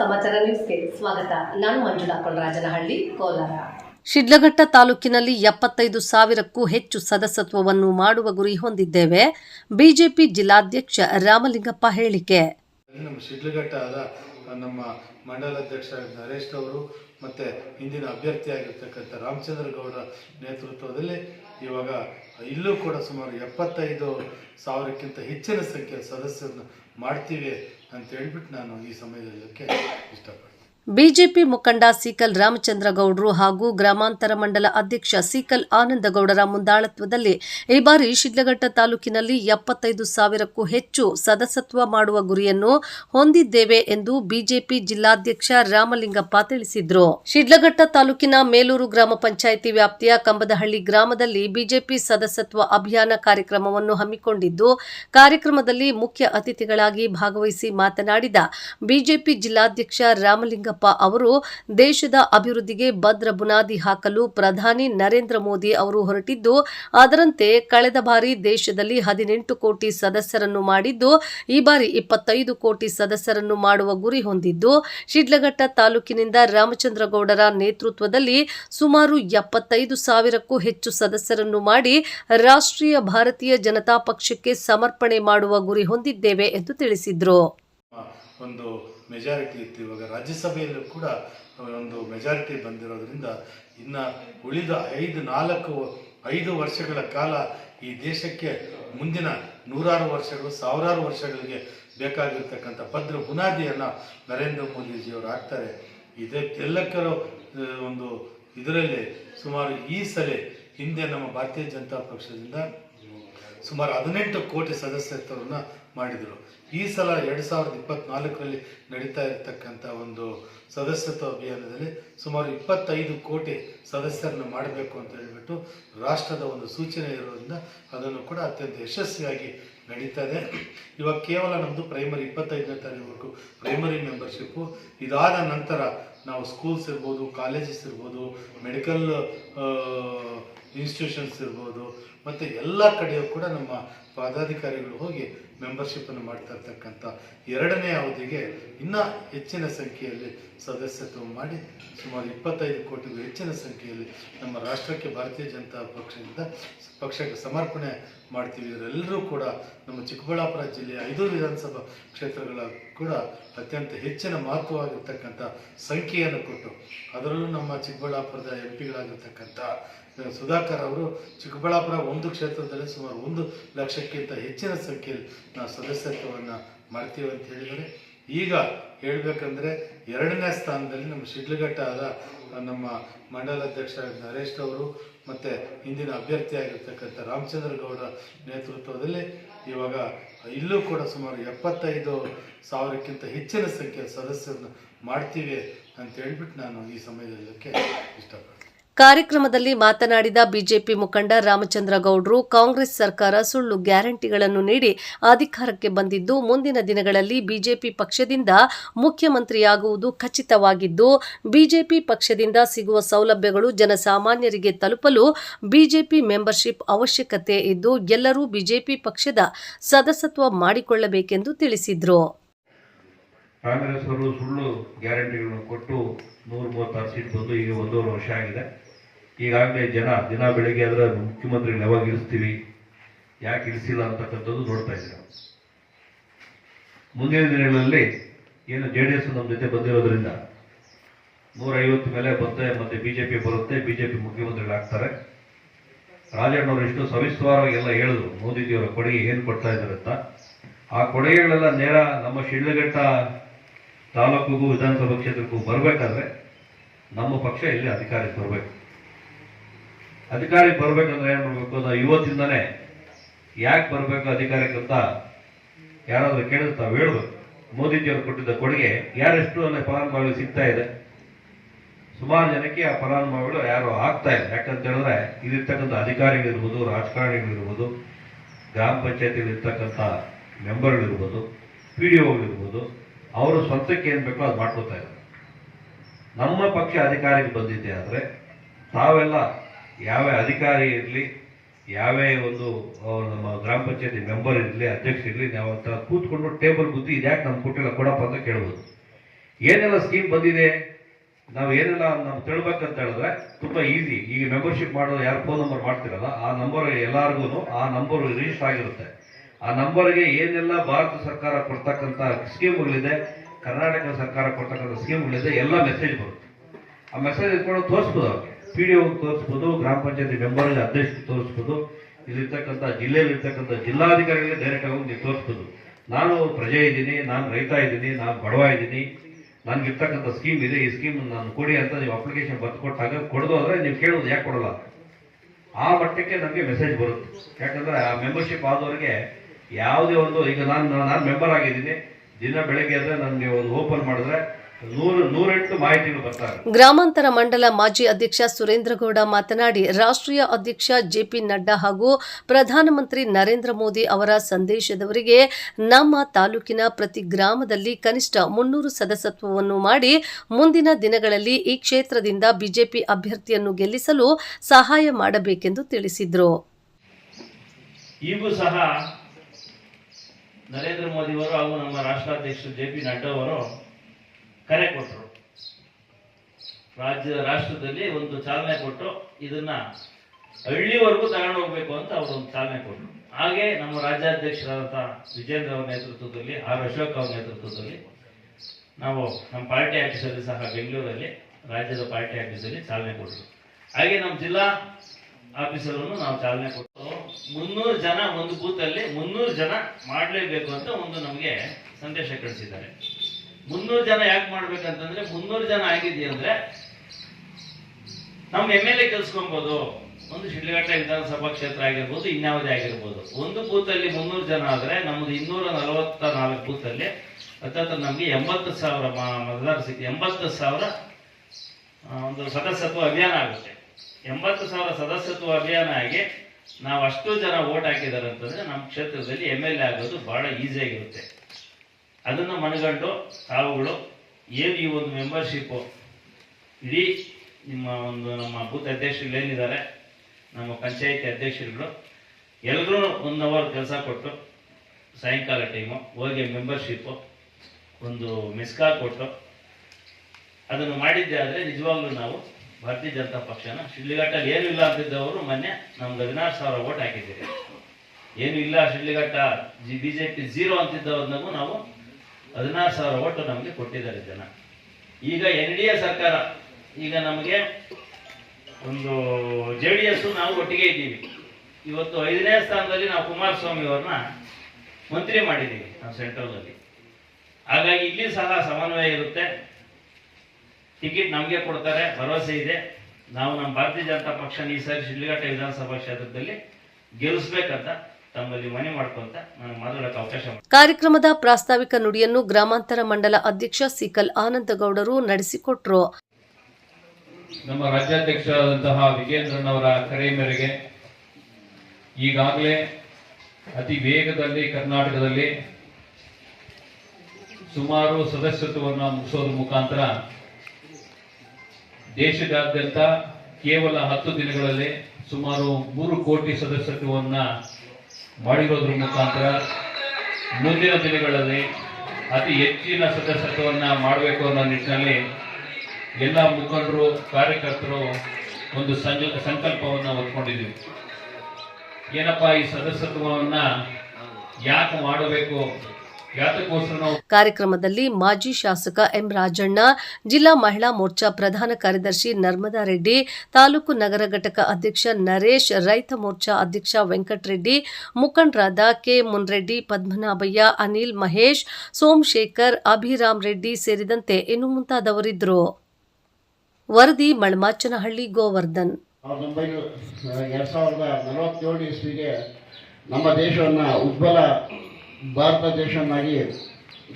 ಸಮಾಚಾರ ನ್ಯೂಸ್ಗೆ ಸ್ವಾಗತ. ನಾನು ಮಂಜುಳಾ ಕೊಳರಾಜನಹಳ್ಳಿ ಕೋಲಾರ. ಶಿಡ್ಲಘಟ್ಟ ತಾಲೂಕಿನಲ್ಲಿ ಎಪ್ಪತ್ತೈದು ಸಾವಿರಕ್ಕೂ ಹೆಚ್ಚು ಸದಸ್ಯತ್ವವನ್ನು ಮಾಡುವ ಗುರಿ ಹೊಂದಿದ್ದೇವೆ. ಬಿಜೆಪಿ ಜಿಲ್ಲಾಧ್ಯಕ್ಷ ರಾಮಲಿಂಗಪ್ಪ ಹೇಳಿಕೆ. ನಮ್ಮ ಶಿಡ್ಲಘಟ್ಟದ ನಮ್ಮ ಮಂಡಲಾಧ್ಯಕ್ಷ ನರೇಶ್ ಅವರು ಮತ್ತು ಹಿಂದಿನ ಅಭ್ಯರ್ಥಿಯಾಗಿರ್ತಕ್ಕಂಥ ರಾಮಚಂದ್ರ ಗೌಡ ನೇತೃತ್ವದಲ್ಲಿ ಇವಾಗ ಇಲ್ಲೂ ಕೂಡ ಸುಮಾರು ಎಪ್ಪತ್ತೈದು ಸಾವಿರಕ್ಕಿಂತ ಹೆಚ್ಚಿನ ಸಂಖ್ಯೆಯ ಸದಸ್ಯರನ್ನು ಮಾಡ್ತೀವಿ ಅಂತ ಹೇಳ್ಬಿಟ್ಟು ನಾನು ಈ ಸಮಯದಲ್ಲಿ ಇಷ್ಟಪಡ್ತೀನಿ. ಬಿಜೆಪಿ ಮುಖಂಡ ಸೀಕಲ್ ರಾಮಚಂದ್ರ ಗೌಡ್ರು ಹಾಗೂ ಗ್ರಾಮಾಂತರ ಮಂಡಲ ಅಧ್ಯಕ್ಷ ಸೀಕಲ್ ಆನಂದಗೌಡರ ಮುಂದಾಳತ್ವದಲ್ಲಿ ಈ ಬಾರಿ ಶಿಡ್ಲಘಟ್ಟ ತಾಲೂಕಿನಲ್ಲಿ ಎಪ್ಪತ್ತೈದು ಸಾವಿರಕ್ಕೂ ಹೆಚ್ಚು ಸದಸ್ಯತ್ವ ಮಾಡುವ ಗುರಿಯನ್ನು ಹೊಂದಿದ್ದೇವೆ ಎಂದು ಬಿಜೆಪಿ ಜಿಲ್ಲಾಧ್ಯಕ್ಷ ರಾಮಲಿಂಗಪ್ಪ ತಿಳಿಸಿದ್ರು. ಶಿಡ್ಲಘಟ್ಟ ತಾಲೂಕಿನ ಮೇಲೂರು ಗ್ರಾಮ ಪಂಚಾಯಿತಿ ವ್ಯಾಪ್ತಿಯ ಕಂಬದಹಳ್ಳಿ ಗ್ರಾಮದಲ್ಲಿ ಬಿಜೆಪಿ ಸದಸ್ಯತ್ವ ಅಭಿಯಾನ ಕಾರ್ಯಕ್ರಮವನ್ನು ಹಮ್ಮಿಕೊಂಡಿದ್ದು, ಕಾರ್ಯಕ್ರಮದಲ್ಲಿ ಮುಖ್ಯ ಅತಿಥಿಗಳಾಗಿ ಭಾಗವಹಿಸಿ ಮಾತನಾಡಿದ ಬಿಜೆಪಿ ಜಿಲ್ಲಾಧ್ಯಕ್ಷ ರಾಮಲಿಂಗಪ್ಪ ಅವರು ದೇಶದ ಅಭಿವೃದ್ಧಿಗೆ ಭದ್ರ ಬುನಾದಿ ಹಾಕಲು ಪ್ರಧಾನಿ ನರೇಂದ್ರ ಮೋದಿ ಅವರು ಹೊರಟಿದ್ದು, ಅದರಂತೆ ಕಳೆದ ಬಾರಿ ದೇಶದಲ್ಲಿ ಹದಿನೆಂಟು ಕೋಟಿ ಸದಸ್ಯರನ್ನು ಮಾಡಿದ್ದು, ಈ ಬಾರಿ ಇಪ್ಪತ್ತೈದು ಕೋಟಿ ಸದಸ್ಯರನ್ನು ಮಾಡುವ ಗುರಿ ಹೊಂದಿದ್ದು, ಶಿಡ್ಲಘಟ್ಟ ತಾಲೂಕಿನಿಂದ ರಾಮಚಂದ್ರಗೌಡರ ನೇತೃತ್ವದಲ್ಲಿ ಸುಮಾರು ಎಪ್ಪತ್ತೈದು ಸಾವಿರಕ್ಕೂ ಹೆಚ್ಚು ಸದಸ್ಯರನ್ನು ಮಾಡಿ ರಾಷ್ಟ್ರೀಯ ಭಾರತೀಯ ಜನತಾ ಪಕ್ಷಕ್ಕೆ ಸಮರ್ಪಣೆ ಮಾಡುವ ಗುರಿ ಹೊಂದಿದ್ದೇವೆ ಎಂದು ತಿಳಿಸಿದ್ರು. ಒಂದು ಮೆಜಾರಿಟಿ ಇತ್ತು. ಇವಾಗ ರಾಜ್ಯಸಭೆಯಲ್ಲೂ ಕೂಡ ಒಂದು ಮೆಜಾರಿಟಿ ಬಂದಿರೋದ್ರಿಂದ ಇನ್ನು ಉಳಿದ ಐದು, ನಾಲ್ಕು, ಐದು ವರ್ಷಗಳ ಕಾಲ ಈ ದೇಶಕ್ಕೆ ಮುಂದಿನ ನೂರಾರು ವರ್ಷಗಳು, ಸಾವಿರಾರು ವರ್ಷಗಳಿಗೆ ಬೇಕಾಗಿರ್ತಕ್ಕಂಥ ಭದ್ರ ಬುನಾದಿಯನ್ನು ನರೇಂದ್ರ ಮೋದಿಜಿಯವರು ಹಾಕ್ತಾರೆ. ಇದಕ್ಕೆಲ್ಲಕ್ಕರ ಒಂದು ಇದರಲ್ಲಿ ಸುಮಾರು ಈ ಸಲ ಹಿಂದೆ ನಮ್ಮ ಭಾರತೀಯ ಜನತಾ ಪಕ್ಷದಿಂದ ಸುಮಾರು ಹದಿನೆಂಟು ಕೋಟಿ ಸದಸ್ಯತ್ವವನ್ನು ಮಾಡಿದರು. ಈ ಸಲ ಎರಡು ಸಾವಿರದ ಇಪ್ಪತ್ನಾಲ್ಕರಲ್ಲಿ ನಡೀತಾ ಇರತಕ್ಕಂಥ ಒಂದು ಸದಸ್ಯತ್ವ ಅಭಿಯಾನದಲ್ಲಿ ಸುಮಾರು ಇಪ್ಪತ್ತೈದು ಕೋಟಿ ಸದಸ್ಯರನ್ನು ಮಾಡಬೇಕು ಅಂತ ಹೇಳಿಬಿಟ್ಟು ರಾಷ್ಟ್ರದ ಒಂದು ಸೂಚನೆ ಇರೋದ್ರಿಂದ ಅದನ್ನು ಕೂಡ ಅತ್ಯಂತ ಯಶಸ್ವಿಯಾಗಿ ನಡೀತಾ ಇದೆ. ಇವಾಗ ಕೇವಲ ನಮ್ಮದು ಪ್ರೈಮರಿ ಇಪ್ಪತ್ತೈದನೇ ತಾರೀಕು ಪ್ರೈಮರಿ ಮೆಂಬರ್ಶಿಪ್ಪು ಇದಾದ ನಂತರ ನಾವು ಸ್ಕೂಲ್ಸ್ ಇರ್ಬೋದು ಕಾಲೇಜಸ್ ಇರ್ಬೋದು ಮೆಡಿಕಲ್ ಇನ್ಸ್ಟಿಟ್ಯೂಷನ್ಸ್ ಇರ್ಬೋದು, ಮತ್ತು ಎಲ್ಲ ಕಡೆಯೂ ಕೂಡ ನಮ್ಮ ಪದಾಧಿಕಾರಿಗಳು ಹೋಗಿ ಮೆಂಬರ್ಶಿಪ್ಪನ್ನು ಮಾಡ್ತಾ ಇರ್ತಕ್ಕಂಥ ಎರಡನೇ ಅವಧಿಗೆ ಇನ್ನೂ ಹೆಚ್ಚಿನ ಸಂಖ್ಯೆಯಲ್ಲಿ ಸದಸ್ಯತ್ವ ಮಾಡಿ, ಸುಮಾರು ಇಪ್ಪತ್ತೈದು ಕೋಟಿಗೂ ಹೆಚ್ಚಿನ ಸಂಖ್ಯೆಯಲ್ಲಿ ನಮ್ಮ ರಾಷ್ಟ್ರಕ್ಕೆ ಭಾರತೀಯ ಜನತಾ ಪಕ್ಷದಿಂದ ಪಕ್ಷಕ್ಕೆ ಸಮರ್ಪಣೆ ಮಾಡ್ತೀವಿ. ಇವರೆಲ್ಲರೂ ಕೂಡ ನಮ್ಮ ಚಿಕ್ಕಬಳ್ಳಾಪುರ ಜಿಲ್ಲೆಯ ಐದು ವಿಧಾನಸಭಾ ಕ್ಷೇತ್ರಗಳ ಕೂಡ ಅತ್ಯಂತ ಹೆಚ್ಚಿನ ಮಹತ್ವವಾಗಿರ್ತಕ್ಕಂಥ ಸಂಖ್ಯೆಯನ್ನು ಕೊಟ್ಟು, ಅದರಲ್ಲೂ ನಮ್ಮ ಚಿಕ್ಕಬಳ್ಳಾಪುರದ ಎಂ ಪಿಗಳಾಗಿರ್ತಕ್ಕಂಥ ಸುಧಾಕರ್ ಅವರು ಚಿಕ್ಕಬಳ್ಳಾಪುರ ಒಂದು ಕ್ಷೇತ್ರದಲ್ಲಿ ಸುಮಾರು ಒಂದು ಲಕ್ಷಕ್ಕಿಂತ ಹೆಚ್ಚಿನ ಸಂಖ್ಯೆಯಲ್ಲಿ ನಾವು ಸದಸ್ಯತ್ವವನ್ನು ಮಾಡ್ತೀವಿ ಅಂತ ಹೇಳಿದರೆ ಈಗ ಹೇಳಬೇಕಂದ್ರೆ ಎರಡನೇ ಸ್ಥಾನದಲ್ಲಿ ನಮ್ಮ ಶಿಡ್ಲಘಟ್ಟ ಆದ ನಮ್ಮ ಮಂಡಲಾಧ್ಯಕ್ಷ ನರೇಶ್ ಅವರು ಮತ್ತು ಹಿಂದಿನ ಅಭ್ಯರ್ಥಿಯಾಗಿರ್ತಕ್ಕಂಥ ರಾಮಚಂದ್ರ ಗೌಡ ನೇತೃತ್ವದಲ್ಲಿ ಇವಾಗ ಇಲ್ಲೂ ಕೂಡ ಸುಮಾರು ಎಪ್ಪತ್ತೈದು ಸಾವಿರಕ್ಕಿಂತ ಹೆಚ್ಚಿನ ಸಂಖ್ಯೆಯ ಸದಸ್ಯರನ್ನು ಮಾಡ್ತೀವಿ ಅಂತ ಹೇಳ್ಬಿಟ್ಟು ನಾನು ಈ ಸಮಯದಲ್ಲಿ ಇಷ್ಟಪಡ್ತೀನಿ. ಕಾರ್ಯಕ್ರಮದಲ್ಲಿ ಮಾತನಾಡಿದ ಬಿಜೆಪಿ ಮುಖಂಡ ರಾಮಚಂದ್ರ ಗೌಡರು, ಕಾಂಗ್ರೆಸ್ ಸರ್ಕಾರ ಸುಳ್ಳು ಗ್ಯಾರಂಟಿಗಳನ್ನು ನೀಡಿ ಅಧಿಕಾರಕ್ಕೆ ಬಂದಿದ್ದು, ಮುಂದಿನ ದಿನಗಳಲ್ಲಿ ಬಿಜೆಪಿ ಪಕ್ಷದಿಂದ ಮುಖ್ಯಮಂತ್ರಿಯಾಗುವುದು ಖಚಿತವಾಗಿದ್ದು, ಬಿಜೆಪಿ ಪಕ್ಷದಿಂದ ಸಿಗುವ ಸೌಲಭ್ಯಗಳು ಜನಸಾಮಾನ್ಯರಿಗೆ ತಲುಪಲು ಬಿಜೆಪಿ ಮೆಂಬರ್ಶಿಪ್ ಅವಶ್ಯಕತೆ ಇದ್ದು, ಎಲ್ಲರೂ ಬಿಜೆಪಿ ಪಕ್ಷದ ಸದಸ್ಯತ್ವ ಮಾಡಿಕೊಳ್ಳಬೇಕೆಂದು ತಿಳಿಸಿದರು. ಕಾಂಗ್ರೆಸ್ ಅವರು ಸುಳ್ಳು ಗ್ಯಾರಂಟಿಗಳನ್ನು ಕೊಟ್ಟು ನೂರ ಮೂವತ್ತಾರು ಸೀಟ್ ಬಂದು ಈಗ ಒಂದೂವರೆ ವರ್ಷ ಆಗಿದೆ. ಈಗಾಗಲೇ ಜನ, ದಿನ ಬೆಳಿಗ್ಗೆ ಅದರ ಮುಖ್ಯಮಂತ್ರಿ ಯಾವಾಗ ಇಳಿಸ್ತೀವಿ ಯಾಕೆ ಇಳಿಸಿಲ್ಲ ಅಂತಕ್ಕಂಥದ್ದು ನೋಡ್ತಾ ಇದ್ದೀರ. ಮುಂದಿನ ದಿನಗಳಲ್ಲಿ ಏನು ಜೆ ಡಿ ಎಸ್ ನಮ್ಮ ಜೊತೆ ಬಂದಿರೋದ್ರಿಂದ ನೂರ ಐವತ್ತು ಮೇಲೆ ಬರುತ್ತೆ ಮತ್ತೆ ಬಿಜೆಪಿ ಬರುತ್ತೆ ಬಿಜೆಪಿ ಮುಖ್ಯಮಂತ್ರಿಗಳಾಗ್ತಾರೆ ರಾಜಣ್ಣವರು ಇಷ್ಟು ಸವಿಸ್ತಾರವಾಗಿ ಎಲ್ಲ ಹೇಳಿದ್ರು, ಮೋದಿಜಿಯವರ ಕೊಡುಗೆ ಏನು ಕೊಡ್ತಾ ಇದ್ದಾರೆ ಅಂತ. ಆ ಕೊಡುಗೆಗಳೆಲ್ಲ ನೇರ ನಮ್ಮ ಶಿಡ್ಲಘಟ್ಟ ತಾಲೂಕಿಗೂ ವಿಧಾನಸಭಾ ಕ್ಷೇತ್ರಕ್ಕೂ ಬರಬೇಕಾದ್ರೆ ನಮ್ಮ ಪಕ್ಷ ಇಲ್ಲಿ ಅಧಿಕಾರಕ್ಕೆ ಬರಬೇಕು. ಅಧಿಕಾರಕ್ಕೆ ಬರ್ಬೇಕಂದ್ರೆ ಏನು ಮಾಡಬೇಕು ನಾವು ಇವತ್ತಿಂದನೇ ಯಾಕೆ ಬರಬೇಕು ಅಧಿಕಾರಕ್ಕೆ ಅಂತ ಯಾರಾದ್ರೂ ಕೇಳಿದ್ರೆ ತಾವು ಹೇಳ್ಬೇಕು. ಮೋದಿಜಿಯವರು ಕೊಟ್ಟಿದ್ದ ಕೊಡುಗೆ ಯಾರೆಷ್ಟು ಅನ್ನೋ ಫಲಾನುಭವಿಗಳು ಸಿಗ್ತಾ ಇದೆ. ಸುಮಾರು ಜನಕ್ಕೆ ಆ ಫಲಾನುಭವಿಗಳು ಯಾರು ಆಗ್ತಾ ಇಲ್ಲ. ಯಾಕಂತ ಹೇಳಿದ್ರೆ ಇಲ್ಲಿರ್ತಕ್ಕಂಥ ಅಧಿಕಾರಿಗಳಿರ್ಬೋದು, ರಾಜಕಾರಣಿಗಳಿರ್ಬೋದು, ಗ್ರಾಮ ಪಂಚಾಯತಿಗಳಿರ್ತಕ್ಕಂಥ ಮೆಂಬರ್ಗಳಿರ್ಬೋದು, ಪಿ ಡಿ ಒಗಳಿರ್ಬೋದು, ಅವರು ಸ್ವಂತಕ್ಕೆ ಏನು ಬೇಕೋ ಅದು ಮಾಡ್ಕೋತಾ ಇದ್ದಾರೆ. ನಮ್ಮ ಪಕ್ಷ ಅಧಿಕಾರಿಗೆ ಬಂದಿದ್ದೆ ಆದರೆ ತಾವೆಲ್ಲ ಯಾವ ಅಧಿಕಾರಿ ಇರಲಿ, ಯಾವೇ ಒಂದು ನಮ್ಮ ಗ್ರಾಮ ಪಂಚಾಯತಿ ಮೆಂಬರ್ ಇರಲಿ, ಅಧ್ಯಕ್ಷ ಇರಲಿ, ನಾವು ಹತ್ರ ಕೂತ್ಕೊಂಡು ಟೇಬಲ್ ಬುದ್ಧಿ ಇದ್ಯಾಕೆ ನಮ್ಮ ಕೊಟ್ಟಿಲ್ಲ ಕೊಡಪ್ಪ ಅಂತ ಕೇಳ್ಬೋದು. ಏನೆಲ್ಲ ಸ್ಕೀಮ್ ಬಂದಿದೆ, ನಾವು ಏನೆಲ್ಲ ನಾವು ತಿಳ್ಬೇಕಂತ ಹೇಳಿದ್ರೆ ತುಂಬ ಈಸಿ ಈಗ ಮೆಂಬರ್ಶಿಪ್ ಮಾಡೋದು ಯಾರು ಫೋನ್ ನಂಬರ್ ಮಾಡ್ತಿರಲ್ಲ, ಆ ನಂಬರ್ ಎಲ್ಲರಿಗೂ ಆ ನಂಬರ್ ರಿಜಿಸ್ಟರ್ ಆಗಿರುತ್ತೆ. ಆ ನಂಬರ್ಗೆ ಏನೆಲ್ಲ ಭಾರತ ಸರ್ಕಾರ ಕೊಡ್ತಕ್ಕಂಥ ಸ್ಕೀಮ್ಗಳಿದೆ ಕರ್ನಾಟಕ ಸರ್ಕಾರ ಕೊಡ್ತಕ್ಕಂಥ ಸ್ಕೀಮ್ಗಳಿದೆ ಎಲ್ಲ ಮೆಸೇಜ್ ಬರುತ್ತೆ. ಆ ಮೆಸೇಜ್ ಇಟ್ಕೊಂಡು ತೋರಿಸ್ಬೋದು ಅವ್ರಿಗೆ. ಪಿ ಡಿ ತೋರಿಸ್ಬೋದು, ಗ್ರಾಮ ಪಂಚಾಯತಿ ಮೆಂಬರ್ಗೆ ಅಧ್ಯಕ್ಷರು ತೋರಿಸ್ಬೋದು, ಇಲ್ಲಿರ್ತಕ್ಕಂಥ ಜಿಲ್ಲೆಯಲ್ಲಿರ್ತಕ್ಕಂಥ ಜಿಲ್ಲಾಧಿಕಾರಿಗಳಿಗೆ ಡೈರೆಕ್ಟ್ ಆಗಿ ನೀವು ತೋರಿಸ್ಬೋದು. ನಾನು ಪ್ರಜೆ ಇದ್ದೀನಿ, ನಾನು ರೈತ ಇದ್ದೀನಿ, ನಾನು ಬಡವ ಇದ್ದೀನಿ, ನನಗಿರ್ತಕ್ಕಂಥ ಸ್ಕೀಮ್ ಇದೆ, ಈ ಸ್ಕೀಮ್ ನಾನು ಕೊಡಿ ಅಂತ ನೀವು ಅಪ್ಲಿಕೇಶನ್ ಬರ್ದು ಕೊಟ್ಟಾಗ ಕೊಡೋದು ಆದರೆ ನೀವು ಕೇಳೋದು ಯಾಕೆ ಕೊಡಲ್ಲ? ಆ ಮಟ್ಟಕ್ಕೆ ನಮಗೆ ಮೆಸೇಜ್ ಬರುತ್ತೆ. ಯಾಕಂದ್ರೆ ಆ ಮೆಂಬರ್ಶಿಪ್ ಆದವರಿಗೆ ಯಾವುದೇ ಒಂದು, ಈಗ ನಾನು ನಾನು ಮೆಂಬರ್ ಆಗಿದ್ದೀನಿ, ದಿನ ಬೆಳಗ್ಗೆ ಆದರೆ ನನಗೆ ಒಂದು ಓಪನ್ ಮಾಡಿದ್ರೆ ಗ್ರಾಮಾಂತರ ಮಂಡಲ ಮಾಜಿ ಅಧ್ಯಕ್ಷ ಸುರೇಂದ್ರಗೌಡ ಮಾತನಾಡಿ ರಾಷ್ಟ್ರೀಯ ಅಧ್ಯಕ್ಷ ಜೆಪಿ ನಡ್ಡಾ ಹಾಗೂ ಪ್ರಧಾನಮಂತ್ರಿ ನರೇಂದ್ರ ಮೋದಿ ಅವರ ಸಂದೇಶದವರಿಗೆ ನಮ್ಮ ತಾಲೂಕಿನ ಪ್ರತಿ ಗ್ರಾಮದಲ್ಲಿ ಕನಿಷ್ಠ ಮುನ್ನೂರು ಸದಸ್ಯತ್ವವನ್ನು ಮಾಡಿ ಮುಂದಿನ ದಿನಗಳಲ್ಲಿ ಈ ಕ್ಷೇತ್ರದಿಂದ ಬಿಜೆಪಿ ಅಭ್ಯರ್ಥಿಯನ್ನು ಗೆಲ್ಲಿಸಲು ಸಹಾಯ ಮಾಡಬೇಕೆಂದು ತಿಳಿಸಿದರು. ನರೇಂದ್ರ ಮೋದಿಯವರು ಹಾಗೂ ನಮ್ಮ ರಾಷ್ಟ್ರಾಧ್ಯಕ್ಷ ಜೆ ಪಿ ನಡ್ಡಾ ಅವರು ಕರೆ ಕೊಟ್ಟರು ರಾಜ್ಯ ರಾಷ್ಟ್ರದಲ್ಲಿ ಒಂದು ಚಾಲನೆ ಕೊಟ್ಟು ಇದನ್ನ ಹಳ್ಳಿವರೆಗೂ ತಗೊಂಡು ಹೋಗ್ಬೇಕು ಅಂತ ಅವರು ಒಂದು ಚಾಲನೆ ಕೊಟ್ಟರು ಹಾಗೆ ನಮ್ಮ ರಾಜ್ಯಾಧ್ಯಕ್ಷರಾದಂಥ ವಿಜೇಂದ್ರ ಅವರ ನೇತೃತ್ವದಲ್ಲಿ ಆರ್ ಅಶೋಕ್ ಅವರ ನೇತೃತ್ವದಲ್ಲಿ ನಾವು ನಮ್ಮ ಪಾರ್ಟಿ ಆಫೀಸಲ್ಲಿ ಸಹ ಬೆಂಗಳೂರಲ್ಲಿ ರಾಜ್ಯದ ಪಾರ್ಟಿ ಆಫೀಸಲ್ಲಿ ಚಾಲನೆ ಕೊಟ್ಟರು ಹಾಗೆ ನಮ್ಮ ಜಿಲ್ಲಾ ಆಫೀಸಲ್ಲೂ ನಾವು ಚಾಲನೆ ಕೊಟ್ಟು ಮುನ್ನೂರು ಜನ ಒಂದು ಬೂತಲ್ಲಿ ಮುನ್ನೂರು ಜನ ಮಾಡಲೇಬೇಕು ಅಂತ ಒಂದು ನಮಗೆ ಸಂದೇಶ ಕಳಿಸಿದ್ದಾರೆ. ಮುನ್ನೂರು ಜನ ಯಾಕೆ ಮಾಡ್ಬೇಕಂತಂದ್ರೆ ಮುನ್ನೂರು ಜನ ಆಗಿದೆಯಂದ್ರೆ ನಮ್ಗೆ ಎಂ ಎಲ್ ಎ ಕೆಲ್ಸ್ಕೊಬೋದು. ಒಂದು ಶಿಡ್ಲಘಟ್ಟ ವಿಧಾನಸಭಾ ಕ್ಷೇತ್ರ ಆಗಿರ್ಬೋದು, ಇನ್ಯಾವುದೇ ಆಗಿರ್ಬೋದು. ಒಂದು ಬೂತಲ್ಲಿ ಮುನ್ನೂರು ಜನ ಆದರೆ ನಮ್ದು ಇನ್ನೂರ ನಲವತ್ತ ನಾಲ್ಕು ಬೂತಲ್ಲಿ ಅತ್ಯಂತ ನಮಗೆ ಎಂಬತ್ತು ಸಾವಿರ ಮತದಾರ ಸಿಕ್ಕಿ ಎಂಬತ್ತು ಸಾವಿರ ಒಂದು ಸದಸ್ಯತ್ವ ಅಭಿಯಾನ ಆಗುತ್ತೆ. ಎಂಬತ್ತು ಸಾವಿರ ಸದಸ್ಯತ್ವ ಅಭಿಯಾನ ಆಗಿ ನಾವು ಅಷ್ಟು ಜನ ಓಟ್ ಹಾಕಿದ್ದಾರೆ ಅಂತಂದ್ರೆ ನಮ್ಮ ಕ್ಷೇತ್ರದಲ್ಲಿ ಎಂ ಎಲ್ ಎ ಆಗೋದು ಬಹಳ ಈಸಿಯಾಗಿರುತ್ತೆ ಅದನ್ನು ಮನಗಂಡು ತಾವುಗಳು ಏನು ಈ ಒಂದು ಮೆಂಬರ್ಶಿಪ್ಪು ಇಡೀ ನಿಮ್ಮ ಒಂದು ನಮ್ಮ ಬೂತ್ ಅಧ್ಯಕ್ಷರುಗಳು ಏನಿದ್ದಾರೆ, ನಮ್ಮ ಪಂಚಾಯಿತಿ ಅಧ್ಯಕ್ಷರುಗಳು ಎಲ್ಲರೂ ಒಂದು ಅವರ್ ಕೆಲಸ ಕೊಟ್ಟು, ಸಾಯಂಕಾಲ ಟೈಮು ಹೋಗಿ ಮೆಂಬರ್ಶಿಪ್ಪು ಒಂದು ಮಿಸ್ ಕಾಲ್ ಕೊಟ್ಟು, ಅದನ್ನು ಮಾಡಿದ್ದೆ ಆದರೆ ನಿಜವಾಗ್ಲೂ ನಾವು ಭಾರತೀಯ ಜನತಾ ಪಕ್ಷನ ಶಿಡ್ಲಿಘಟ್ಟಲ್ಲಿ ಏನು ಇಲ್ಲ ಅಂತಿದ್ದವರು ಮೊನ್ನೆ ನಮ್ಗೆ ಹದಿನಾರು ಸಾವಿರ ಓಟ್ ಹಾಕಿದ್ದೀರಿ. ಏನು ಇಲ್ಲ Shidlaghatta, G B J P zero ಅಂತಿದ್ದವ್ರನ್ನೂ ನಾವು ಹದಿನಾರು ಸಾವಿರ ಓಟು ನಮಗೆ ಕೊಟ್ಟಿದ್ದಾರೆ ಜನ. ಈಗ ಎನ್ ಡಿ ಎ ಸರ್ಕಾರ, ಈಗ ನಮಗೆ ಒಂದು ಜೆ ಡಿ ಎಸ್ ನಾವು ಒಟ್ಟಿಗೆ ಇದ್ದೀವಿ. ಇವತ್ತು ಐದನೇ ಸ್ಥಾನದಲ್ಲಿ ನಾವು ಕುಮಾರಸ್ವಾಮಿ ಅವ್ರನ್ನ ಮಂತ್ರಿ ಮಾಡಿದ್ದೀವಿ ನಾವು ಸೆಂಟ್ರಲಲ್ಲಿ ಹಾಗಾಗಿ ಇಲ್ಲಿ ಸಹ ಸಮನ್ವಯ ಇರುತ್ತೆ. ಟಿಕೆಟ್ ನಮಗೆ ಕೊಡ್ತಾರೆ, ಭರವಸೆ ಇದೆ. ನಾವು ನಮ್ಮ ಭಾರತೀಯ ಜನತಾ ಪಕ್ಷ ಈ ಸಾರಿ, ಶಿಡ್ಲಘಟ್ಟ ವಿಧಾನಸಭಾ ಕ್ಷೇತ್ರದಲ್ಲಿ ಗೆಲ್ಲಿಸ್ಬೇಕಂತ ತಮ್ಮಲ್ಲಿ ಮನವಿ ಮಾಡ್ಕೊಂತ ನಾನು ಮಾತಾಡೋಕೆ ಅವಕಾಶ ಮಾಡಿ ಕಾರ್ಯಕ್ರಮದ ಪ್ರಾಸ್ತಾವಿಕ ನುಡಿಯನ್ನು ಗ್ರಾಮಾಂತರ ಮಂಡಲ ಅಧ್ಯಕ್ಷ ಸಿಕಲ್ ಆನಂದಗೌಡರು ನಡೆಸಿಕೊಟ್ರು. ನಮ್ಮ ರಾಜ್ಯಾಧ್ಯಕ್ಷರಾದಂತಹ ವಿಜೇಂದ್ರನವರ ಕರೆ ಮೇರೆಗೆ ಈಗಾಗಲೇ ಅತಿ ವೇಗದಲ್ಲಿ ಕರ್ನಾಟಕದಲ್ಲಿ ಸುಮಾರು ಸದಸ್ಯತ್ವವನ್ನು ಮುಗಿಸೋದ್ರ ಮುಖಾಂತರ ದೇಶದಾದ್ಯಂತ ಕೇವಲ ಹತ್ತು ದಿನಗಳಲ್ಲಿ ಸುಮಾರು ಮೂರು ಕೋಟಿ ಸದಸ್ಯತ್ವವನ್ನ ಮಾಡಿರೋದ್ರ ಮುಖಾಂತರ ಮುಂದಿನ ದಿನಗಳಲ್ಲಿ ಅತಿ ಹೆಚ್ಚಿನ ಸದಸ್ಯತ್ವವನ್ನು ಮಾಡಬೇಕು ಅನ್ನೋ ನಿಟ್ಟಿನಲ್ಲಿ ಎಲ್ಲ ಮುಖಂಡರು, ಕಾರ್ಯಕರ್ತರು ಒಂದು ಸಂಜ, ಸಂಕಲ್ಪವನ್ನು ಹೊತ್ಕೊಂಡಿದ್ದೀವಿ. ಏನಪ್ಪ ಈ ಸದಸ್ಯತ್ವವನ್ನು ಯಾಕೆ ಮಾಡಬೇಕು? ಕಾರ್ಯಕ್ರಮದಲ್ಲಿ ಮಾಜಿ ಶಾಸಕ ಎಂ ರಾಜಣ್ಣ, ಜಿಲ್ಲಾ ಮಹಿಳಾ ಮೋರ್ಚಾ ಪ್ರಧಾನ ಕಾರ್ಯದರ್ಶಿ ನರ್ಮದಾ ರೆಡ್ಡಿ, ತಾಲೂಕು ನಗರ ಘಟಕ ಅಧ್ಯಕ್ಷ ನರೇಶ್, ರೈತ ಮೋರ್ಚಾ ಅಧ್ಯಕ್ಷ ವೆಂಕಟರೆಡ್ಡಿ, ಮುಖಂಡರಾದ ಕೆ ಮುನ್ರೆಡ್ಡಿ, ಪದ್ಮನಾಭಯ್ಯ, ಅನಿಲ್ ಮಹೇಶ್, ಸೋಮಶೇಖರ್, ಅಭಿರಾಮ್ ರೆಡ್ಡಿ ಸೇರಿದಂತೆ ಇನ್ನು ಮುಂತಾದವರಿದ್ದರು. ವರದಿ, ಮಳಮಾಚನಹಳ್ಳಿ, ಗೋವರ್ಧನ್. ನಮ್ಮ ದೇಶವನ್ನು ಉಜ್ವಲ ಭಾರತ ದೇಶವನ್ನಾಗಿ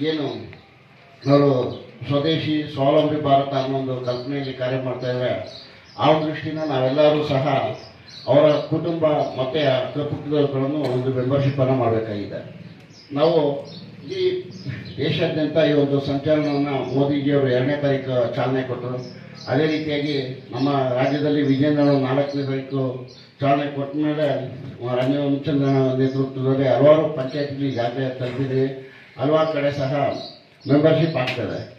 ಏನು ಅವರು ಸ್ವದೇಶಿ ಸ್ವಾವಲಂಬಿ ಭಾರತ ಅನ್ನೋ ಒಂದು ಕಲ್ಪನೆಯಲ್ಲಿ ಕಾರ್ಯ ಮಾಡ್ತಾ ಇದ್ದಾರೆ. ಆ ದೃಷ್ಟಿಯಿಂದ ನಾವೆಲ್ಲರೂ ಸಹ ಅವರ ಕುಟುಂಬ, ಮತ್ತು ಅಕ್ಕಪಕ್ಕದವರುಗಳನ್ನು ಒಂದು ಮೆಂಬರ್ಶಿಪ್ಪನ್ನು ಮಾಡಬೇಕಾಗಿದೆ. ನಾವು ಈ ದೇಶಾದ್ಯಂತ ಈ ಒಂದು ಸಂಚಲನವನ್ನು ಮೋದಿಜಿಯವರು ಎರಡನೇ ತಾರೀಕು ಚಾಲನೆ ಕೊಟ್ಟರು. ಅದೇ ರೀತಿಯಾಗಿ ನಮ್ಮ ರಾಜ್ಯದಲ್ಲಿ ವಿಜಯನಗರ ನಾಲ್ಕನೇ ತಾರೀಕು ಚಾಲನೆ ಕೊಟ್ಟ ಮೇಲೆ ರಂಗಚಂದ್ರ ನೇತೃತ್ವದಲ್ಲಿ ಹಲವಾರು ಪಂಚಾಯತ್ಗಳಿಗೆ ಜಾತ್ರೆ ತಲುಪಿದೆ. ಹಲವಾರು ಕಡೆ ಸಹ ಮೆಂಬರ್ಶಿಪ್ ಆಗ್ತದೆ.